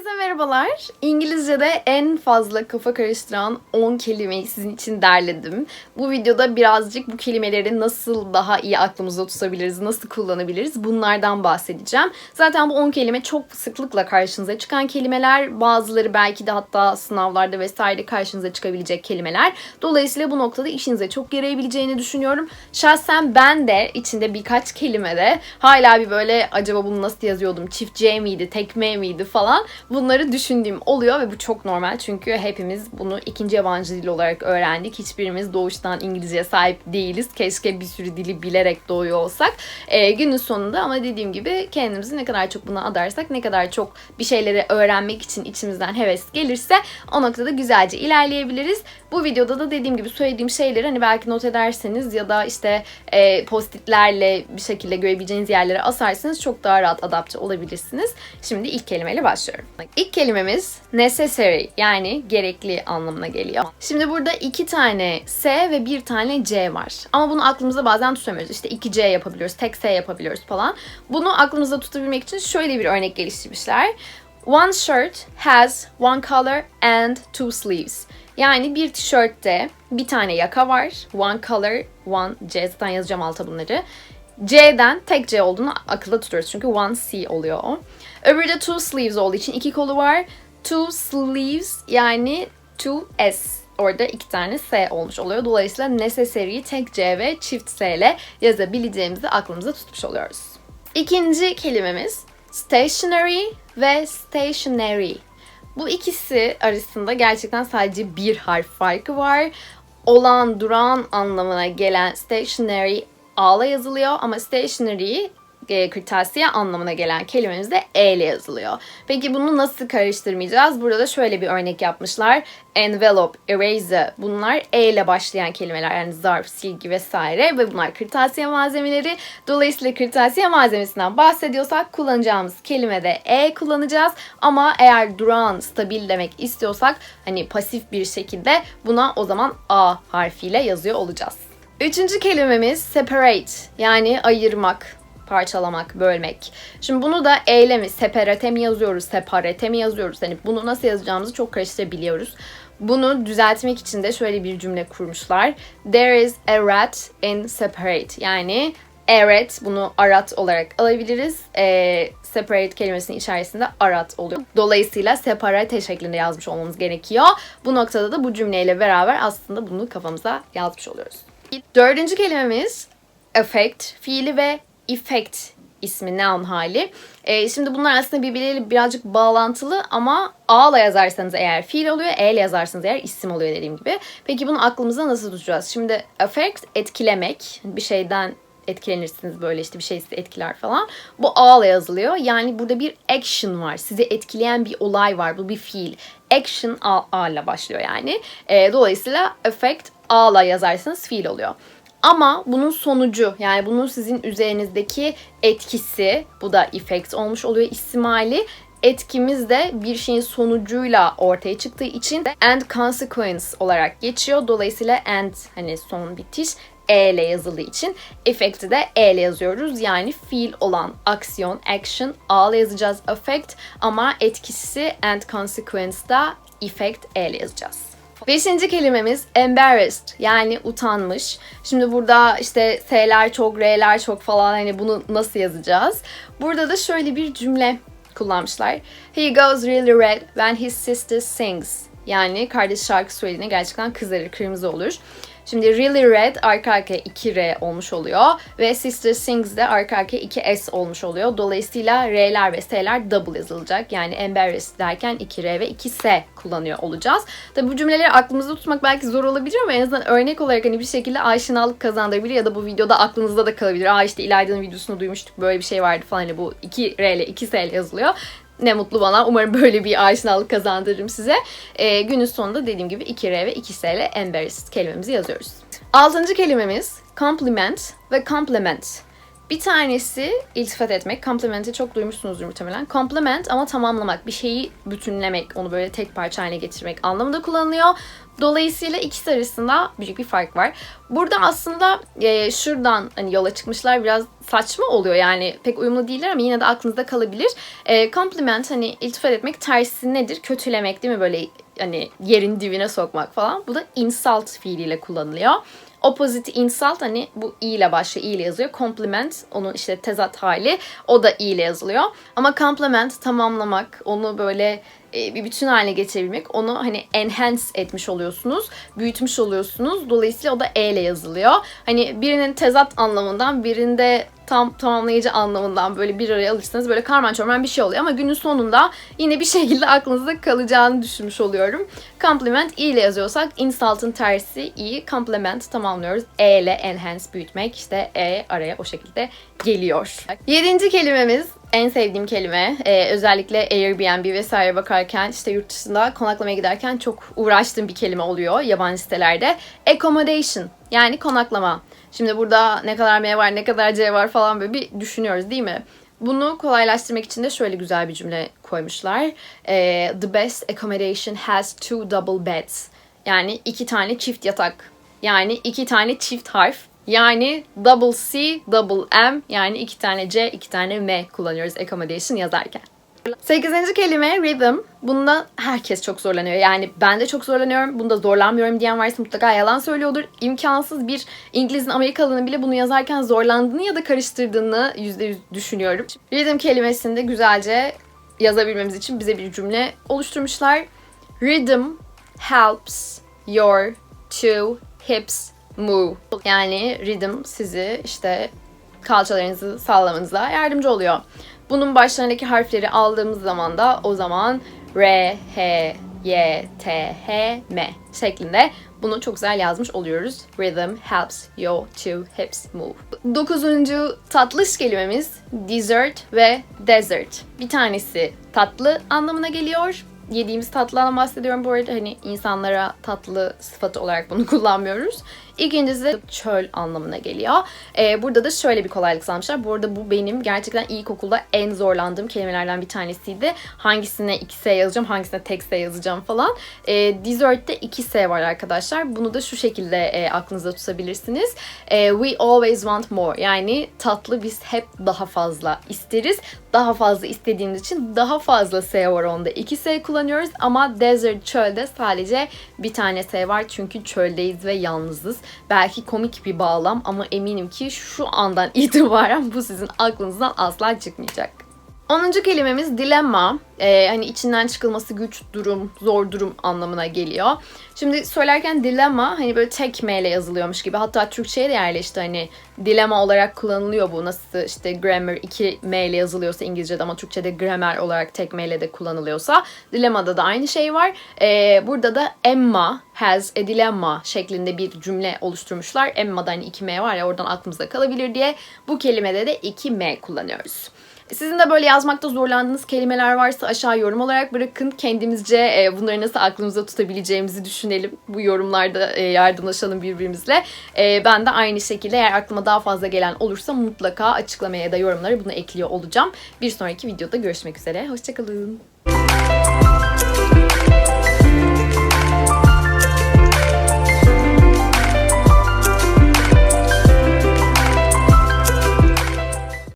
Herkese merhabalar. İngilizce'de en fazla kafa karıştıran 10 kelimeyi sizin için derledim. Bu videoda birazcık bu kelimeleri nasıl daha iyi aklımızda tutabiliriz, nasıl kullanabiliriz bunlardan bahsedeceğim. Zaten bu 10 kelime çok sıklıkla karşınıza çıkan kelimeler. Bazıları belki de hatta sınavlarda vesaire karşınıza çıkabilecek kelimeler. Dolayısıyla bu noktada işinize çok yarayabileceğini düşünüyorum. Şahsen ben de içinde birkaç kelimede hala bir böyle acaba bunu nasıl yazıyordum, çift C miydi, tek M miydi falan bunları düşündüğüm oluyor ve bu çok normal çünkü hepimiz bunu ikinci yabancı dil olarak öğrendik. Hiçbirimiz doğuştan İngilizceye sahip değiliz. Keşke bir sürü dili bilerek doğuyor olsak. Ee, günün sonunda ama dediğim gibi kendimizi ne kadar çok buna adarsak, ne kadar çok bir şeyleri öğrenmek için içimizden heves gelirse o noktada güzelce ilerleyebiliriz. Bu videoda da dediğim gibi söylediğim şeyleri hani belki not ederseniz ya da işte e, postitlerle bir şekilde görebileceğiniz yerlere asarsanız çok daha rahat adapte olabilirsiniz. Şimdi ilk kelimeyle başlıyorum. İlk kelimemiz necessary yani gerekli anlamına geliyor. Şimdi burada iki tane S ve bir tane C var. Ama bunu aklımızda bazen tutamıyoruz. İşte 2C yapabiliyoruz, tek S yapabiliyoruz falan. Bunu aklımızda tutabilmek için şöyle bir örnek geliştirmişler. One shirt has one color and two sleeves. Yani bir tişörtte bir tane yaka var. One color, one C. Zaten yazacağım alta bunları. C'den tek C olduğunu akılda tutuyoruz. Çünkü one C oluyor o. Öbürü de two sleeves olduğu için iki kolu var. Two sleeves yani two S. Orada iki tane S olmuş oluyor. Dolayısıyla necessary'yi tek C ve çift S ile yazabileceğimizi aklımıza tutmuş oluyoruz. İkinci kelimemiz stationary ve stationary. Bu ikisi arasında gerçekten sadece bir harf farkı var. Olan, duran anlamına gelen stationary A'la yazılıyor ama stationary e, kırtasiye anlamına gelen kelimemiz de E ile yazılıyor. Peki bunu nasıl karıştırmayacağız? Burada da şöyle bir örnek yapmışlar. Envelope, eraser bunlar E ile başlayan kelimeler yani zarf, silgi vesaire ve bunlar kırtasiye malzemeleri. Dolayısıyla kırtasiye malzemesinden bahsediyorsak kullanacağımız kelimede E kullanacağız. Ama eğer duran, stabil demek istiyorsak hani pasif bir şekilde buna o zaman A harfiyle yazıyor olacağız. Üçüncü kelimemiz separate yani ayırmak, parçalamak, bölmek. Şimdi bunu da eylemi separate mi yazıyoruz, separate mi yazıyoruz? Hani bunu nasıl yazacağımızı çok karıştırabiliyoruz. Bunu düzeltmek için de şöyle bir cümle kurmuşlar. There is a rat in separate. Yani evet bunu arat olarak alabiliriz. E, separate kelimesinin içerisinde arat oluyor. Dolayısıyla separate şeklinde yazmış olmamız gerekiyor. Bu noktada da bu cümleyle beraber aslında bunu kafamıza yazmış oluyoruz. Dördüncü kelimemiz affect fiili ve effect ismi noun hali. E, şimdi bunlar aslında birbirleriyle birazcık bağlantılı ama A'la yazarsanız eğer fiil oluyor, E ile yazarsanız eğer isim oluyor dediğim gibi. Peki bunu aklımıza nasıl tutacağız? Şimdi affect etkilemek, bir şeyden etkilenirsiniz böyle işte bir şey sizi etkiler falan. Bu A ile yazılıyor. Yani burada bir action var. Sizi etkileyen bir olay var. Bu bir fiil. Action A, A ile başlıyor yani. E, dolayısıyla affect A ile yazarsanız fiil oluyor. Ama bunun sonucu yani bunun sizin üzerinizdeki etkisi bu da effect olmuş oluyor istimali etkimiz de bir şeyin sonucuyla ortaya çıktığı için de and consequence olarak geçiyor. Dolayısıyla and hani son bitiş e ile yazıldığı için effect'i de E ile yazıyoruz. Yani fiil olan aksiyon, action A ile yazacağız effect ama etkisi and consequence da effect E ile yazacağız. Beşinci kelimemiz embarrassed yani utanmış. Şimdi burada işte S'ler çok, R'ler çok falan hani bunu nasıl yazacağız? Burada da şöyle bir cümle kullanmışlar. He goes really red when his sister sings. Yani kardeş şarkı söylediğinde gerçekten kızarır, kırmızı olur. Şimdi Really Red arka arkaya 2R olmuş oluyor. Ve Sister Sings de arka arkaya 2S olmuş oluyor. Dolayısıyla R'ler ve S'ler double yazılacak. Yani embarrassed derken 2R ve 2S kullanıyor olacağız. Tabi bu cümleleri aklımızda tutmak belki zor olabilir ama en azından örnek olarak hani bir şekilde aşinalık kazandırabilir ya da bu videoda aklınızda da kalabilir. Aa işte İlayda'nın videosunu duymuştuk böyle bir şey vardı falan hani bu 2R ile 2S ile yazılıyor. Ne mutlu bana. Umarım böyle bir aşinalık kazandırırım size. E, günün sonunda dediğim gibi 2R ve 2S ile embarrassed kelimemizi yazıyoruz. Altıncı kelimemiz compliment ve complement. Bir tanesi iltifat etmek. Compliment'i çok duymuşsunuzdur muhtemelen. Compliment ama tamamlamak. Bir şeyi bütünlemek. Onu böyle tek parça haline getirmek anlamında kullanılıyor. Dolayısıyla ikisi arasında büyük bir fark var. Burada aslında e, şuradan hani yola çıkmışlar biraz saçma oluyor yani pek uyumlu değiller ama yine de aklınızda kalabilir. E, compliment hani iltifat etmek tersi nedir? Kötülemek değil mi böyle hani yerin dibine sokmak falan. Bu da insult fiiliyle kullanılıyor. Opposite insult hani bu i ile başlıyor, i ile yazıyor. Compliment onun işte tezat hali. O da i ile yazılıyor. Ama compliment tamamlamak, onu böyle e, bir bütün haline getirebilmek, onu hani enhance etmiş oluyorsunuz, büyütmüş oluyorsunuz. Dolayısıyla o da e ile yazılıyor. Hani birinin tezat anlamından, birinde tam tamamlayıcı anlamından böyle bir araya alırsanız böyle karman çorman bir şey oluyor ama günün sonunda yine bir şekilde aklınızda kalacağını düşünmüş oluyorum. Compliment i ile yazıyorsak insult'ın tersi i, compliment tamamlıyoruz. E ile enhance büyütmek işte e araya o şekilde geliyor. Yedinci kelimemiz en sevdiğim kelime. Ee, özellikle Airbnb vesaire bakarken işte yurt dışında konaklamaya giderken çok uğraştığım bir kelime oluyor yabancı sitelerde. Accommodation yani konaklama. Şimdi burada ne kadar M var ne kadar C var falan böyle bir düşünüyoruz değil mi? Bunu kolaylaştırmak için de şöyle güzel bir cümle koymuşlar. Ee, The best accommodation has two double beds. Yani iki tane çift yatak. Yani iki tane çift harf. Yani double C, double M yani iki tane C, iki tane M kullanıyoruz accommodation yazarken. Sekizinci kelime rhythm. Bunda herkes çok zorlanıyor. Yani ben de çok zorlanıyorum. Bunda zorlanmıyorum diyen varsa mutlaka yalan söylüyordur. İmkansız bir İngiliz'in Amerikalının bile bunu yazarken zorlandığını ya da karıştırdığını %100 düşünüyorum. Rhythm kelimesini de güzelce yazabilmemiz için bize bir cümle oluşturmuşlar. Rhythm helps your two hips move. Yani rhythm sizi işte kalçalarınızı sallamanıza yardımcı oluyor. Bunun başlarındaki harfleri aldığımız zaman da o zaman R, H, Y, T, H, M şeklinde bunu çok güzel yazmış oluyoruz. Rhythm helps your two hips move. Dokuzuncu tatlış kelimemiz dessert ve desert. Bir tanesi tatlı anlamına geliyor yediğimiz tatlıdan bahsediyorum bu arada. Hani insanlara tatlı sıfatı olarak bunu kullanmıyoruz. İkincisi çöl anlamına geliyor. Ee, burada da şöyle bir kolaylık sağlamışlar. Bu arada bu benim gerçekten ilkokulda en zorlandığım kelimelerden bir tanesiydi. Hangisine 2S yazacağım, hangisine tek S yazacağım falan. Ee, dessert'te 2S var arkadaşlar. Bunu da şu şekilde e, aklınızda tutabilirsiniz. E, we always want more. Yani tatlı biz hep daha fazla isteriz. Daha fazla istediğimiz için daha fazla S var onda. 2S kullanıyoruz ama desert çölde sadece bir tane S var. Çünkü çöldeyiz ve yalnızız. Belki komik bir bağlam ama eminim ki şu andan itibaren bu sizin aklınızdan asla çıkmayacak. 10. kelimemiz dilemma. Ee, hani içinden çıkılması güç durum, zor durum anlamına geliyor. Şimdi söylerken dilemma hani böyle tek M ile yazılıyormuş gibi. Hatta Türkçe'ye de yerleşti hani dilema olarak kullanılıyor bu. Nasıl işte grammar 2 M ile yazılıyorsa İngilizce'de ama Türkçe'de grammar olarak tek M ile de kullanılıyorsa dilemmada da aynı şey var. Ee, burada da Emma has a dilemma şeklinde bir cümle oluşturmuşlar. Emma'da hani 2 M var ya oradan aklımızda kalabilir diye bu kelimede de 2 M kullanıyoruz. Sizin de böyle yazmakta zorlandığınız kelimeler varsa aşağı yorum olarak bırakın. Kendimizce e, bunları nasıl aklımızda tutabileceğimizi düşünelim. Bu yorumlarda e, yardımlaşalım birbirimizle. E, ben de aynı şekilde eğer aklıma daha fazla gelen olursa mutlaka açıklamaya ya da yorumlara bunu ekliyor olacağım. Bir sonraki videoda görüşmek üzere. Hoşçakalın.